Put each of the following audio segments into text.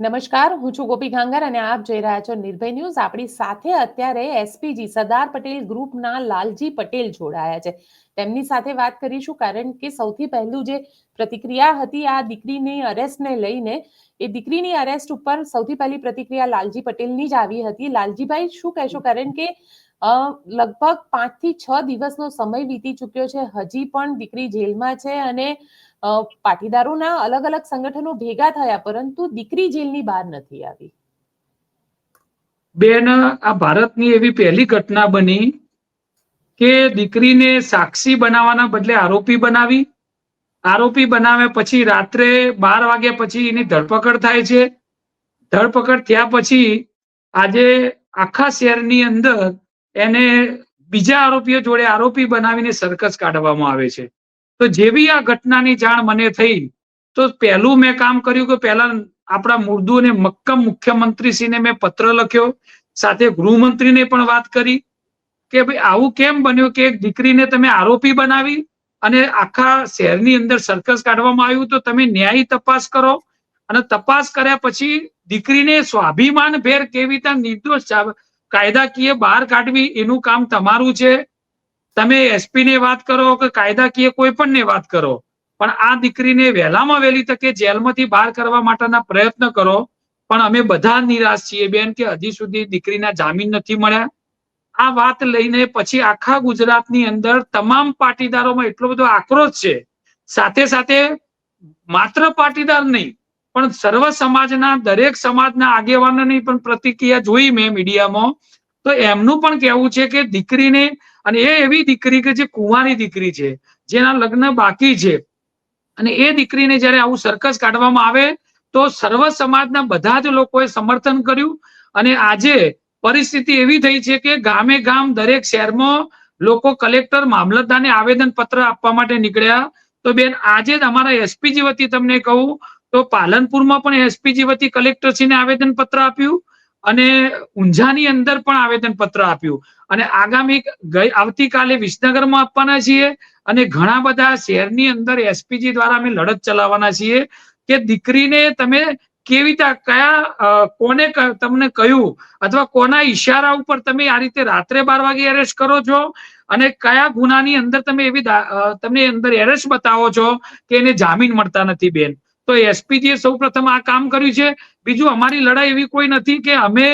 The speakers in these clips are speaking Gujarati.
નમસ્કાર, હું છું ગોપી ખાંગર અને આપ જોઈ રહ્યા છો નિર્ભય ન્યૂઝ. આપણી સાથે અત્યારે એસપીજી સરદાર પટેલ ગ્રુપના લાલજી પટેલ જોડાયા છે. તેમની સાથે વાત કરીશું કારણ કે સૌથી પહેલું જે પ્રતિક્રિયા હતી આ દીકરીની અરેસ્ટને લઈને, એ દીકરીની અરેસ્ટ ઉપર સૌથી પહેલી પ્રતિક્રિયા લાલજી પટેલની જ આવી હતી. લાલજીભાઈ, શું કહેશો? કારણ કે લગભગ પાંચથી છ દિવસનો સમય વીતી ચૂક્યો છે. હજી પણ દીકરી જેલમાં છે અને પાટીદારોના અલગ અલગ સંગઠનો ભેગા થયા, પરંતુ દીકરી જેલની બહાર નથી આવી. બેન, આ ભારતની એવી પહેલી ઘટના બની કે દીકરીને સાક્ષી બનાવવાના બદલે આરોપી બનાવી. આરોપી બનાવ્યા પછી રાત્રે બાર વાગ્યા પછી એની ધરપકડ થાય છે. ધરપકડ થયા પછી આજે આખા શહેરની અંદર એને બીજા આરોપીઓ જોડે આરોપી બનાવીને સરકસ કાઢવામાં આવે છે. તો જેવી આ ઘટનાની જાણ મને થઈ, તો પહેલું મેં કામ કર્યું કે પહેલા આપણા મુર્દુ અને મક્કમ મુખ્યમંત્રીશ્રીને મેં પત્ર લખ્યો, સાથે ગૃહમંત્રીને પણ વાત કરી, કે ભાઈ આવું કેમ બન્યું કે એક દીકરીને તમે આરોપી બનાવી અને આખા શહેરની અંદર સર્કસ કાઢવામાં આવ્યું, તો તમે ન્યાયી તપાસ કરો. અને તપાસ કર્યા પછી દીકરીને સ્વાભિમાન ભેર કેવી રીતે નિર્દોષ કાયદાકીય બહાર કાઢવી, એનું કામ તમારું છે. તમે એસપી ને વાત કરો કે કાયદાકીય કોઈ પણ ને વાત કરો, પણ આ દીકરીને વહેલામાં વહેલી તકે જેલમાંથી બહાર કરવા માટેના પ્રયત્ન કરો. પણ અમે બધા નિરાશ છીએ બેન કે હજી સુધી દીકરીના જામીન નથી મળ્યા. આ વાત લઈને પછી આખા ગુજરાતની અંદર તમામ પાટીદારોમાં એટલો બધો આક્રોશ છે. સાથે સાથે માત્ર પાટીદાર નહીં, પણ સર્વ સમાજના દરેક સમાજના આગેવાનોની પણ પ્રતિક્રિયા જોઈ મેં મીડિયામાં. તો એમનું પણ કહેવું છે કે દીકરીને અને એ એવી દીકરી કે જે કુંવારી દીકરી છે, જેના લગ્ન બાકી છે. અને એ દીકરીને જ્યારે આવું સર્કસ કાઢવામાં આવે, તો સર્વ સમાજના બધા જ લોકોએ સમર્થન કર્યું. અને આજે પરિસ્થિતિ એવી થઈ છે કે ગામે ગામ દરેક શહેરમાં લોકો કલેક્ટર મામલતદારને આવેદન પત્ર આપવા માટે નીકળ્યા. તો બેન, આજે જ અમારા એસપીજી વતી તમને કહું, તો પાલનપુરમાં પણ એસપીજી વતી કલેક્ટરશ્રીને આવેદન પત્ર આપ્યું. અને ઊંઝાની અંદર પણ આવેદન પત્ર આપ્યું. અને આગામી ગઈ, આવતીકાલે વિસનગરમાં આપવાના છીએ અને ઘણા બધા શહેરની અંદર એસપીજી દ્વારા અમે લડત ચલાવવાના છીએ કે દીકરીને તમે કેવી રીતે, કયા કોને તમને કહ્યું અથવા કોના ઈશારા ઉપર તમે આ રીતે રાત્રે બાર વાગે એરેસ્ટ કરો છો અને કયા ગુનાની અંદર તમે એવી તમને અંદર એરેસ્ટ બતાવો છો કે એને જામીન મળતા નથી બેન? તો એસપીજીએ સૌ પ્રથમ આ કામ કર્યું છે. બીજું, અમારી લડાઈ એવી કોઈ નથી કે અમે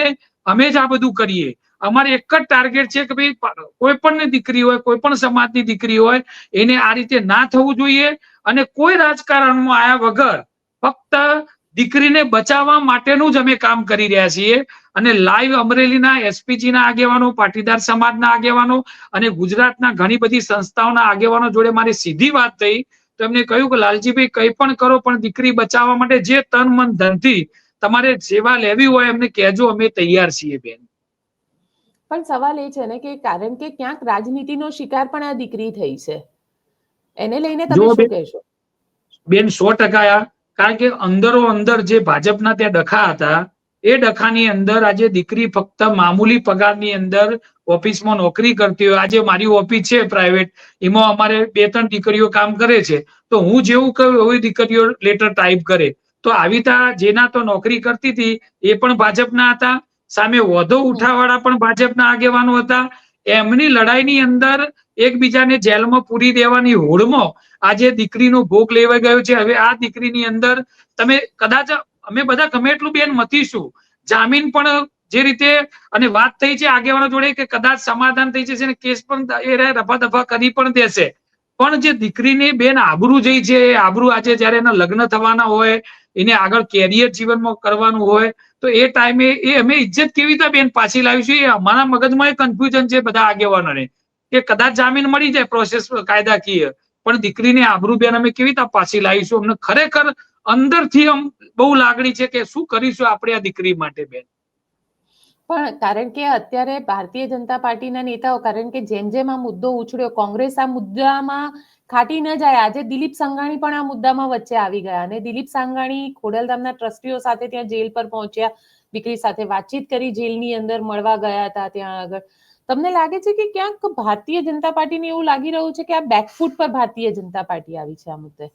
અમે જ આ બધું કરીએ. અમારે એક જ ટાર્ગેટ છે કે ભાઈ, કોઈ પણ દીકરી હોય, કોઈ પણ સમાજની દીકરી હોય, એને આ રીતે ના થવું જોઈએ અને કોઈ રાજકારણમાં આવ્યા વગર ફક્ત દીકરીને બચાવવા માટેનું જ અમે કામ કરી રહ્યા છીએ અને લાઈવ અમરેલીના એસપીજીના આગેવાનો, પાટીદાર સમાજના આગેવાનો અને ગુજરાતના ઘણી બધી સંસ્થાઓના આગેવાનો જોડે મારી સીધી વાત થઈ. એમને કહ્યું કે લાલજીભાઈ કંઈ પણ કરો પણ દીકરી બચાવવા માટે જે તન મન ધનથી તમારે સેવા લેવી હોય એમને કહેજો અમે તૈયાર છીએ બેન. પણ સવાલ એ છે ને કે કારણ કે ક્યાંક રાજનીતિનો શિકાર પણ આ દીકરી થઈ છે. એને લઈને તમે શું કહેશો? બેન સો ટકા આ. કારણ કે અંદરો અંદર જે ભાજપના ત્યાં ડખા હતા એ ડખાની અંદર આજે દીકરી ફક્ત મામૂલી પગારની અંદર ઓફિસમાં નોકરી કરતી હોય. આજે મારી ઓફિસ છે પ્રાઇવેટ એમાં અમારે બે ત્રણ દીકરીઓ કામ કરે છે. તો હું જેવું કહું એવી દીકરીઓ લેટર ટાઈપ કરે. તો આવી તા જેના તો નોકરી કરતી હતી, એ પણ ભાજપના હતા. સામે વધુ ઉઠાવાળા પણ ભાજપના આગેવાનો હતા. એમની લડાઈની અંદર એકબીજાને જેલમાં પૂરી દેવાની હોડમાં આજે દીકરીનો ભોગ લેવાઈ ગયો છે. હવે આ દીકરીની અંદર તમે કદાચ અમે બધા ગમે એટલું બેન મથીશું. જામીન પણ જે રીતે, અને વાત થઈ છે આગેવાનો જોડે કે કદાચ સમાધાન થઈ જશે ને કેસ પણ એ રફા દફા કરી પણ દેશે. પણ જે દીકરીની બેન આબરૂ જઈ છે, એ આબરૂ આજે જયારે એના લગ્ન થવાના હોય, એને આગળ કેરિયર જીવનમાં કરવાનું હોય, તો એ ટાઈમે એ અમે ઇજ્જત કેવી રીતે બેન પાછી લાવીશું? એ અમારા મગજમાં એ કન્ફ્યુઝન છે બધા આગેવાનોને. કે કદાચ જામીન મળી જાય પ્રોસેસ કાયદાકીય, પણ દીકરીને આબરૂ બેન અમે કેવી રીતે પાછી લાવીશું? અમને ખરેખર અંદરથી આમ બહુ લાગણી છે કે શું કરીશું આપણે આ દીકરી માટે બેન? પણ કારણ કે અત્યારે ભારતીય જનતા પાર્ટીના નેતાઓ, કારણ કે જેમ જેમ આ મુદ્દો ઉછળ્યો, કોંગ્રેસ આ મુદ્દામાં ખાટી ન જાય. આજે દિલીપ સંઘાણી પણ આ મુદ્દામાં વચ્ચે આવી ગયા અને દિલીપ સંઘાણી ખોડલધામના ટ્રસ્ટીઓ સાથે ત્યાં જેલ પર પહોંચ્યા. દીકરી સાથે વાતચીત કરી, જેલની અંદર મળવા ગયા હતા ત્યાં આગળ. તમને લાગે છે કે ક્યાંક ભારતીય જનતા પાર્ટીને એવું લાગી રહ્યું છે કે આ બેકફૂટ પર ભારતીય જનતા પાર્ટી આવી છે આ મુદ્દે?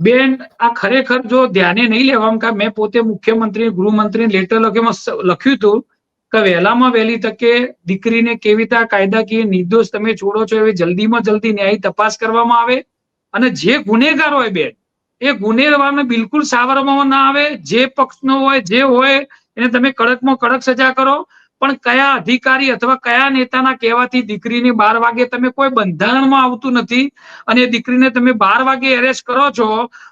બેન, આ ખરેખર જો ધ્યાને નહીં લેવામાં કે મેં પોતે મુખ્યમંત્રી, ગૃહમંત્રી લેટર લખ્યું લખ્યું હતું કે વહેલામાં વહેલી તકે દીકરીને કેવી રીતે કાયદાકીય નિર્દોષ તમે છોડો છો એવી જલ્દીમાં જલ્દી ન્યાયી તપાસ કરવામાં આવે અને જે ગુનેગાર હોય બેન, એ ગુનેગારને બિલકુલ સાવરવામાં ના આવે, જે પક્ષનો હોય, જે હોય, એને તમે કડકમાં કડક સજા કરો પણ કયા અધિકારી અથવા કયા નેતાના કહેવાથી દીકરીને બાર વાગે તમે કોઈ બંધારણમાં આવતું નથી અને દીકરીને તમે બાર વાગે એરેસ્ટ કરો છો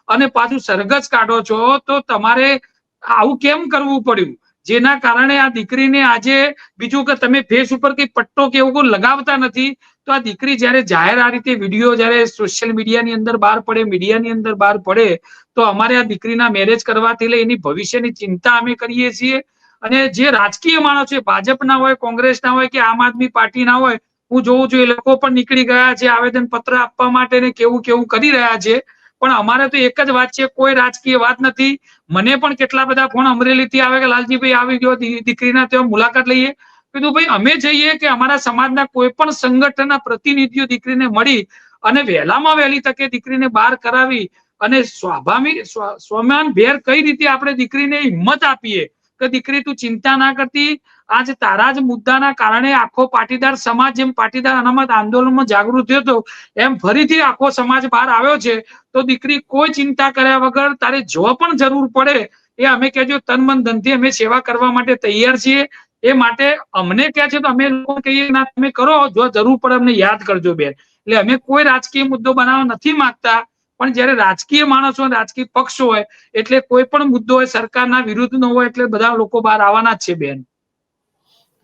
અને પાછું સરઘસ કાઢો છો, તો તમારે આવું કેમ કરવું પડ્યું? જેના કારણે આ દીકરીને આજે બીજું કે તમે ફેસ ઉપર કઈ પટ્ટો કે એવું કોઈ લગાવતા નથી, તો આ દીકરી જ્યારે જાહેર આ રીતે વીડિયો જ્યારે સોશિયલ મીડિયાની અંદર બહાર પડે મીડિયાની અંદર બહાર પડે, તો અમારે આ દીકરીના મેરેજ કરવાથી લઈ એની ભવિષ્યની ચિંતા અમે કરીએ છીએ. અને જે રાજકીય માણસો છે ભાજપના હોય કોંગ્રેસના હોય કે આમ આદમી પાર્ટીના હોય, હું જોઉં છું એ લોકો પણ નીકળી ગયા છે આવેદન પત્ર આપવા માટે ને કેવું કેવું કરી રહ્યા છે. પણ અમારે તો એક જ વાત છે, કોઈ રાજકીય વાત નથી. મને પણ કેટલા બધા ફોન અમરેલીથી આવે કે લાલજીભાઈ આવી ગયો દીકરીના ત્યાં મુલાકાત લઈએ. કીધું, ભાઈ, અમે જઈએ કે અમારા સમાજના કોઈ પણ સંગઠનના પ્રતિનિધિઓ દીકરીને મળી અને વહેલામાં વહેલી તકે દીકરીને બહાર કરાવી અને સ્વાભાવિક સ્વ- સ્વમાન ભેર કઈ રીતે આપણે દીકરીને હિંમત આપીએ કે દીકરી તું ચિંતા ના કરતી. આજ તારા જ મુદ્દાના કારણે આખો પાટીદાર સમાજ જેમ પાટીદાર અનામત આંદોલનમાં જાગૃત થયો હતો, એમ ફરીથી આખો સમાજ બહાર આવ્યો છે. તો દીકરી કોઈ ચિંતા કર્યા વગર તારે જો પણ જરૂર પડે. એ અમે કહેજો તન મન ધનથી અમે સેવા કરવા માટે તૈયાર છીએ. એ માટે અમને કહે છે તો અમે લોકો કહીએ ના તમે કરો. જો જરૂર પડે અમને યાદ કરજો બેન. એટલે અમે કોઈ રાજકીય મુદ્દો બનાવવા નથી માંગતા. પણ જ્યારે રાજકીય માણસો રાજકીય પક્ષ હોય એટલે કોઈ પણ મુદ્દો હોય સરકારના વિરુદ્ધનો હોય એટલે બધા લોકો બહાર આવવાના જ છે બેન.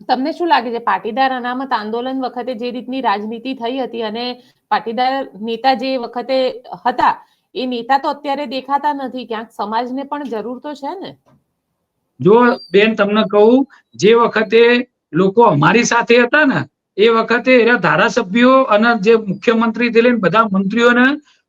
તમને શું લાગે છે? પાટીદાર અનામત આંદોલન વખતે જે રીતની રાજનીતિ થઈ હતી અને પાટીદાર નેતા જે વખતે હતા એ નેતા તો અત્યારે દેખાતા નથી. ક્યાંક સમાજને પણ જરૂર તો છે ને? જો બેન તમને કહું જે વખતે લોકો અમારી સાથે હતા ને એ વખતે એના ધારાસભ્યો અને જે મુખ્યમંત્રી થી લઈને બધા મંત્રીઓને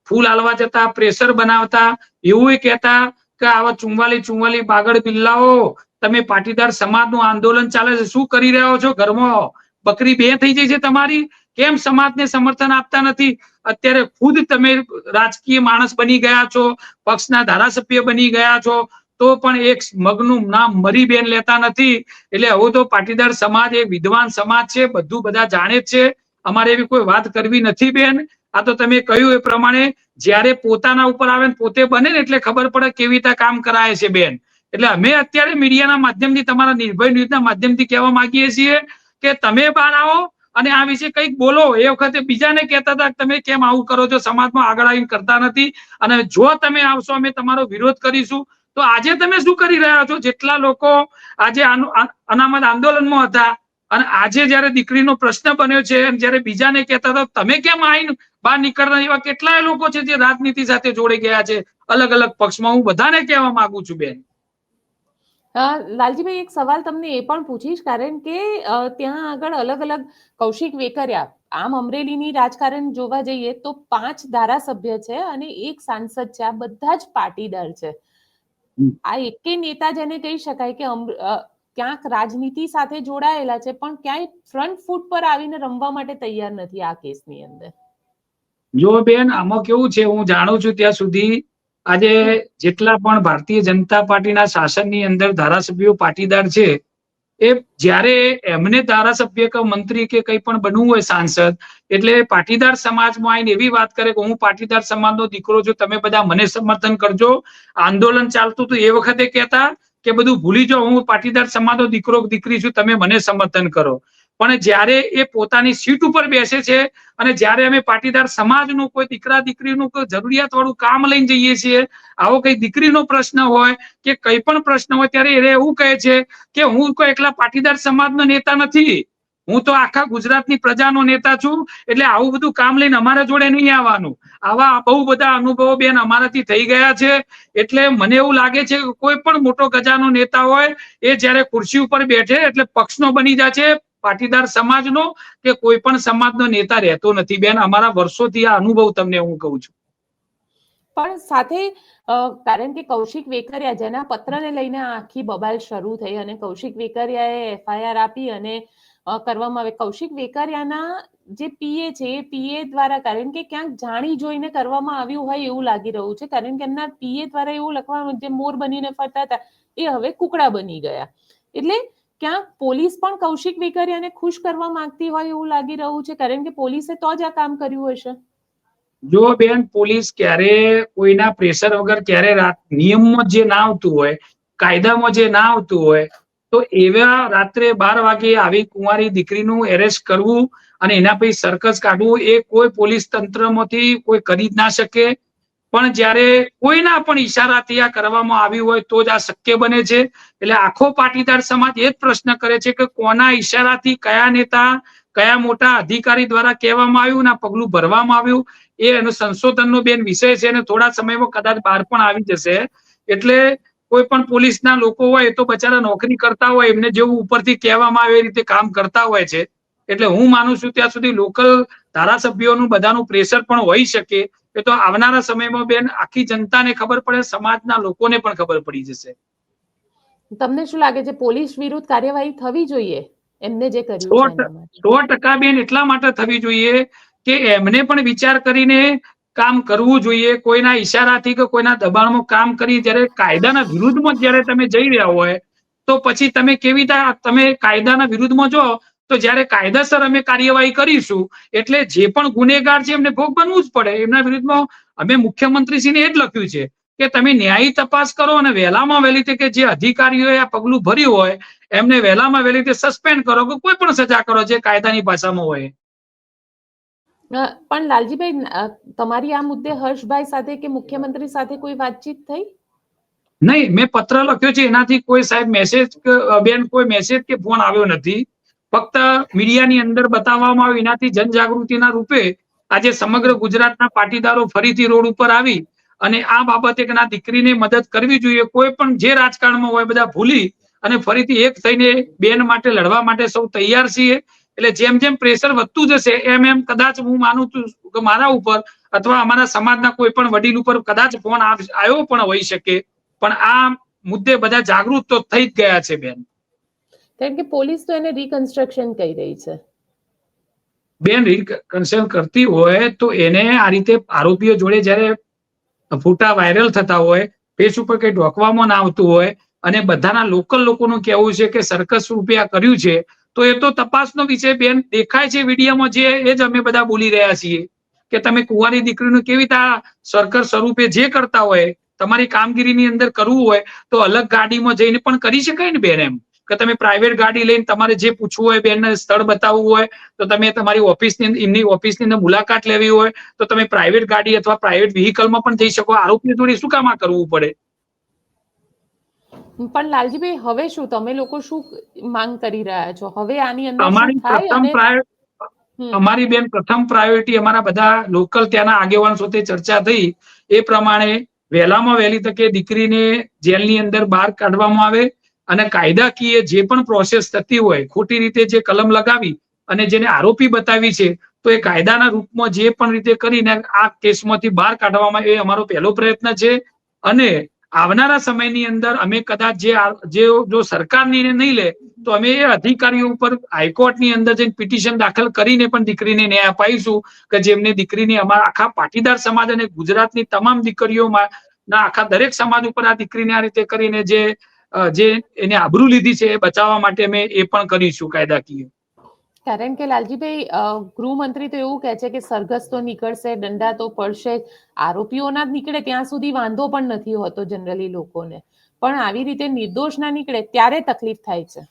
ફૂલ હાલવા જતા, પ્રેશર બનાવતા, એવું કહેતા કે આવા ચુમ્વાલી ચુમ્વાલી બાગડ બિલ્લાઓ, તમે પાટીદાર સમાજનું આંદોલન ચાલે છે, શું કરી રહ્યા છો ઘરમાં? બકરી બે થઈ જાય છે તમારી? કેમ સમાજને સમર્થન આપતા નથી? અત્યારે ખુદ તમે રાજકીય માણસ બની ગયા છો, પક્ષના ધારાસભ્ય બની ગયા છો, તો પણ એક મગનું નામ મરી બેન લેતા નથી. એટલે હવે તો પાટીદાર સમાજ એ વિદ્વાન સમાજ છે, બધું બધા જાણે છે. અમારે એવી કોઈ વાત કરવી નથી બેન. આ તો તમે કહ્યું એ પ્રમાણે જ્યારે પોતાના ઉપર આવે ને પોતે બને ને એટલે ખબર પડે કેવી રીતે કામ કરાય છે બેન. એટલે અમે અત્યારે મીડિયાના માધ્યમથી તમારા નિર્ભય ન્યૂઝના માધ્યમથી કહેવા માંગીએ છીએ કે તમે બહાર આવો અને આ વિશે કંઈક બોલો. એ વખતે બીજાને કહેતા હતા તમે કેમ આવું કરો છો? સમાજમાં આગળ આવીને કરતા નથી. અને જો તમે આવશો, અમે તમારો વિરોધ કરીશું. તો આજે તમે શું કરી રહ્યા છો? જેટલા લોકો આજે અનામત આંદોલનમાં હતા અને આજે જયારે દીકરીનો પ્રશ્ન બન્યો છે જયારે બીજાને કહેતા હતા તમે કેમ આવીને બહાર નીકળતા? એવા કેટલાય લોકો છે જે રાજનીતિ સાથે જોડી ગયા છે. અલગ અલગ પક્ષમાં. હું બધાને કહેવા માંગુ છું બેન. લાલજીભાઈ એક સવાલ તમને એ પણ પૂછીશ કારણ કે ત્યાં આગળ અલગ અલગ કૌશિક વેકરિયા આમ અમરેલીની રાજકારણ જોવા જઈએ તો પાંચ ધારાસભ્ય છે અને એક સાંસદ છે. આ બધા જ પાટીદાર છે. આ એકે નેતા જેને કહી શકાય કે ક્યાંક રાજનીતિ સાથે જોડાયેલા છે, પણ ક્યાંય ફ્રન્ટ ફૂટ પર આવીને રમવા માટે તૈયાર નથી આ કેસની અંદર. જો બેન, આમાં કેવું છે, હું જાણું છું ત્યાં સુધી આજે જેટલા પણ ભારતીય જનતા પાર્ટીના શાસનની અંદર ધારાસભ્યો પાટીદાર છે, એ જ્યારે એમને ધારાસભ્ય કે મંત્રી કે કંઈ પણ બનવું હોય સાંસદ, એટલે પાટીદાર સમાજમાં આવીને એવી વાત કરે કે હું પાટીદાર સમાજનો દીકરો છું, તમે બધા મને સમર્થન કરજો, આંદોલન ચાલતું હતું એ વખતે કહેતા કે બધું ભૂલી જાઓ, હું પાટીદાર સમાજનો દીકરો, દીકરી છું, તમે મને સમર્થન કરો. પણ જ્યારે એ પોતાની સીટ ઉપર બેસે છે અને જ્યારે અમે પાટીદાર સમાજનું કોઈ દીકરા, દીકરીનું કોઈ જરૂરિયાત વાળું કામ લઈને જઈએ છીએ, આવો કઈ દીકરીનો પ્રશ્ન હોય કે કઈ પણ પ્રશ્ન હોય, ત્યારે એ એવું કહે છે કે હું કોઈ એકલા પાટીદાર સમાજનો નેતા નથી. હું તો આખા ગુજરાતની પ્રજાનો નેતા છું, એટલે આવું બધું કામ લઈને અમારા જોડે નહીં આવવાનું. આવા બહુ બધા અનુભવો બેન અમારાથી થઈ ગયા છે. એટલે મને એવું લાગે છે કે કોઈ પણ મોટો ગજાનો નેતા હોય, એ જ્યારે ખુરશી ઉપર બેઠે, એટલે પક્ષનો બની જાય છે પાટીદાર સમાજનો, કે કોઈ પણ સમાજનો નેતા રહેતો નથી. બેન, અમારા વર્ષોથી આ અનુભવ તમને હું કહું છું. પણ સાથે કારણ કે કૌશિક વેકરિયા, જેના પત્રને લઈને આખી બબાલ શરૂ થઈ અને કૌશિક વેકરિયાએ એફઆઈઆર આપી અને કરવામાં આવે. કૌશિક વેકરિયાના જે પીએ છે, એ પીએ દ્વારા કારણ કે ક્યાંક જાણી જોઈને કરવામાં આવ્યું હોય એવું લાગી રહ્યું છે. કારણ કે એમના પીએ દ્વારા એવું લખવાનું, જે મોર બનીને ફરતા હતા, એ હવે કુકડા બની ગયા. એટલે ક્યાંક પોલીસ પણ કૌશિક વેકરિયાને ખુશ કરવા માંગતી હોય એવું લાગી રહ્યું છે. કારણ કે પોલીસે તો જ આ કામ કર્યું હશે. જો બેન, પોલીસ ક્યારે કોઈના પ્રેશર વગર ક્યારે નિયમમાં જે ના આવતું હોય, કાયદામાં જે ના આવતું હોય તો એવા રાત્રે બાર વાગે આવી કુંવારી દીકરીનું એરેસ્ટ કરવું અને એના પછી સરકસ કાઢવું એ કોઈ પોલીસ તંત્રમાંથી કોઈ કરી જ ના શકે. પણ જ્યારે કોઈના પણ ઈશારાથી આ કરવામાં આવ્યું હોય તો જ આ શક્ય બને છે. એટલે આખો પાટીદાર સમાજ એ જ પ્રશ્ન કરે છે કે કોના ઈશારાથી કયા નેતા, કયા મોટા અધિકારી દ્વારા કહેવામાં આવ્યું ના પગલું ભરવામાં આવ્યું? એ એનો સંશોધનનો બેન વિષય છે અને થોડા સમયમાં કદાચ બહાર પણ આવી જશે. એટલે કોઈ પણ પોલીસના લોકો હોય તો બચારા નોકરી કરતા હોય એમને જેવું ઉપરથી કહેવામાં આવે એ રીતે કામ કરતા હોય છે. એટલે હું માનું છું ત્યાં સુધી લોકલ ધારાસભ્યોનું બધાનું પ્રેશર પણ હોઈ શકે. એ તો આવનારા સમયમાં બેન આખી જનતાને ખબર પડે સમાજના લોકોને પણ ખબર પડી જશે. તમને શું લાગે છે પોલીસ વિરુદ્ધ કાર્યવાહી થવી જોઈએ? એમને જે કર્યું સો ટકા બેન એટલા માટે થવી જોઈએ કે એમને પણ વિચાર કરીને કામ કરવું જોઈએ, કોઈના ઈશારાથી કે કોઈના દબાણમાં કામ કરી, જ્યારે કાયદાના વિરુદ્ધમાં જ્યારે તમે જઈ રહ્યા હોય, તો પછી તમે કેવી રીતે તમે કાયદાના વિરુદ્ધમાં જો, તો જ્યારે કાયદેસર અમે કાર્યવાહી કરીશું, એટલે જે પણ ગુનેગાર છે, એમને ભોગ બનવું જ પડે. એમના વિરુદ્ધમાં અમે મુખ્યમંત્રીશ્રીને એ જ લખ્યું છે કે તમે ન્યાયી તપાસ કરો અને વહેલામાં વહેલી કે જે અધિકારીઓએ આ પગલું ભર્યું હોય, એમને વહેલામાં વહેલી રીતે સસ્પેન્ડ કરો કે કોઈ પણ સજા કરો જે કાયદાની ભાષામાં હોય. પણ લાલજીભાઈ તમારી આ મુદ્દે હર્ષભાઈ સાથે કે મુખ્યમંત્રી સાથે કોઈ વાતચીત થઈ? નહીં, મેં પત્ર લખ્યો છે, એનાથી કોઈ સાહેબ મેસેજ બેન, કોઈ મેસેજ કે ફોન આવ્યો નથી. ફક્ત મીડિયાની અંદર બતાવવામાં આવ્યું, એનાથી જનજાગૃતિના રૂપે આજે સમગ્ર ગુજરાતના પાટીદારો ફરીથી રોડ ઉપર આવી અને આ બાબતે કે ના દીકરીને મદદ કરવી જોઈએ, કોઈ પણ જે રાજકારણમાં હોય, બધા ભૂલી અને ફરીથી એક થઈને બેન માટે લડવા માટે સૌ તૈયાર છીએ. એટલે જેમ જેમ પ્રેશર વધતું જશે એમ એમ કદાચ હું માનું છું કે મારા ઉપર અથવા અમારા સમાજના કોઈ પણ વડીલ ઉપર કદાચ ફોન આવ્યો પણ હોઈ શકે. પણ આ મુદ્દે બધા જાગૃત તો થઈ જ ગયા છે બેન. કારણ કે પોલીસ તો એને રિકન્સ્ટ્રક્શન કહી રહી છે. બેન રીકન્સ્ટ્રક્શન કરતી હોય તો એને આ રીતે આરોપીઓ જોડે જ્યારે ફોટા વાયરલ થતા હોય પેજ ઉપર કઈ ઢોકવામાં ના આવતું હોય અને બધાના લોકલ લોકોનું કહેવું છે કે સર્કસ રૂપે આ કર્યું છે તો એ તો તપાસનો વિષય બેન. દેખાય છે વિડીયોમાં જે, એ જ અમે બધા બોલી રહ્યા છીએ કે તમે કુંવારી દીકરીનું કેવી રીતે સરકાર સ્વરૂપે જે કરતા હોય, તમારી કામગીરીની અંદર કરવું હોય, તો અલગ ગાડીમાં જઈને પણ કરી શકાય ને બેન એમ? કે તમે પ્રાઇવેટ ગાડી લઈને તમારે જે પૂછવું હોય બેનને સ્થળ બતાવવું હોય, તો તમે તમારી ઓફિસની, એમની ઓફિસની અંદર મુલાકાત લેવી હોય, તો તમે પ્રાઇવેટ ગાડી અથવા પ્રાઇવેટ વ્હીકલમાં પણ જઈ શકો. આરોપી જોડે શું કામ કરવું પડે? પણ લાલજીભાઈ હવે શું? તમે લોકો શું માંગ કરી રહ્યા છો? હવે આની અંદર અમારી પ્રથમ અમારી બેન પ્રથમ પ્રાયોરિટી અમારા બધા લોકલ ત્યાંના આગેવાન સાથે ચર્ચા થઈ. એ પ્રમાણે વહેલામાં વહેલી તકે દીકરીને જેલની અંદર બહાર કાઢવામાં આવે અને કાયદાકીય જે પણ પ્રોસેસ થતી હોય ખોટી રીતે જે કલમ લગાવી અને જેને આરોપી બતાવી છે તો એ કાયદાના રૂપમાં જે પણ રીતે કરીને આ કેસમાંથી બહાર કાઢવામાં એ અમારો પહેલો પ્રયત્ન છે. અને આવનારા સમયની અંદર અમે કદાચ જે જે જો સરકાર નિર્ણય નહીં લે, તો અમે એ અધિકારીઓ ઉપર હાઈકોર્ટની અંદર જઈને પિટિશન દાખલ કરીને પણ દીકરીને ન્યાય અપાઈશું કે જેમને દીકરીને અમારા આખા પાટીદાર સમાજ અને ગુજરાતની તમામ દીકરીઓમાં ના, આખા દરેક સમાજ ઉપર આ દીકરીને આ રીતે કરીને જે જે એને આબરૂ લીધી છે એ બચાવવા માટે અમે એ પણ કરીશું કાયદાકીય. કારણ કે લાલજીભાઈ ગૃહમંત્રી તો એવું કહે છે કે સરઘસ તો નીકળશે, દંડા તો પડશે. આરોપીઓના જ નીકળે, ત્યાં સુધી વાંધો પણ નથી હોતો જનરલી લોકોને પણ આવી રીતે નિર્દોષ ના નીકળે, ત્યારે તકલીફ થાય છે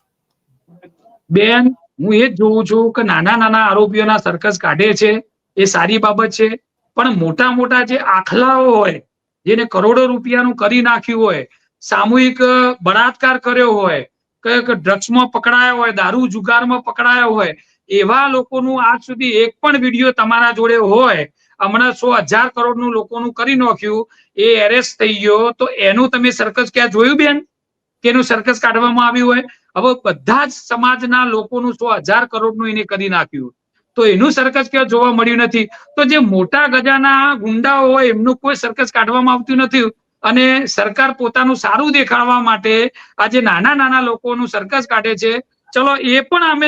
બેન, હું એ જોઉં છું કે નાના નાના આરોપીઓના સરઘસ કાઢે છે, એ સારી બાબત છે, પણ મોટા મોટા જે આખલાઓ હોય, જેને કરોડો રૂપિયાનું કરી નાખ્યું હોય, સામૂહિક બળાત્કાર કર્યો હોય ડ્રગ્સમાં પકડાયા હોય, દારૂ જુગારમાં પકડાયા હોય, એવા લોકોનું આજ સુધી એક પણ વીડિયો તમારા જોડે હોય, હમણાં સો હજાર કરોડનું લોકોનું કરી નાખ્યું, એ એરેસ્ટ થઈ ગયો, તો એનું તમે સર્કસ ક્યાં જોયું બેન? કે એનું સર્કસ કાઢવામાં આવ્યું હોય? હવે બધા જ સમાજના લોકોનું સો હજાર કરોડનું એને કરી નાખ્યું. તો એનું સર્કસ ક્યાં જોવા મળ્યું નથી? તો જે મોટા ગજાના ગુંડાઓ હોય, એમનું કોઈ સર્કસ કાઢવામાં આવતું નથી. અને સરકાર પોતાનું સારું દેખાડવા માટે આજે નાના નાના લોકોનું સરકસ કાઢે છે. ચલો, એ પણ અમે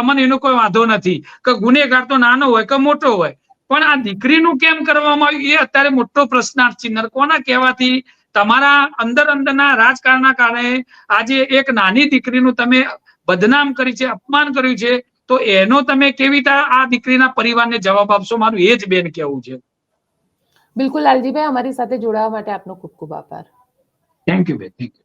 અમને એનો કોઈ વાંધો નથી કે ગુનેગાર તો નાનો હોય કે મોટો હોય. પણ આ દીકરીનું કેમ કરવામાં આવ્યું? એ અત્યારે મોટો પ્રશ્નાર્થ ચિહ્ન કોના કહેવાથી? તમારા અંદર અંદરના રાજકારણના કારણે આજે એક નાની દીકરીનું તમે બદનામ કરી છે, અપમાન કર્યું છે. તો એનો તમે કેવી રીતે આ દીકરીના પરિવારને જવાબ આપશો? મારું એ જ બેન કેવું છે. બિલકુલ લાલજીભાઈ અમારી સાથે જોડાવા માટે આપનો ખૂબ ખૂબ આભાર. થેન્ક યુ બેન. Thank you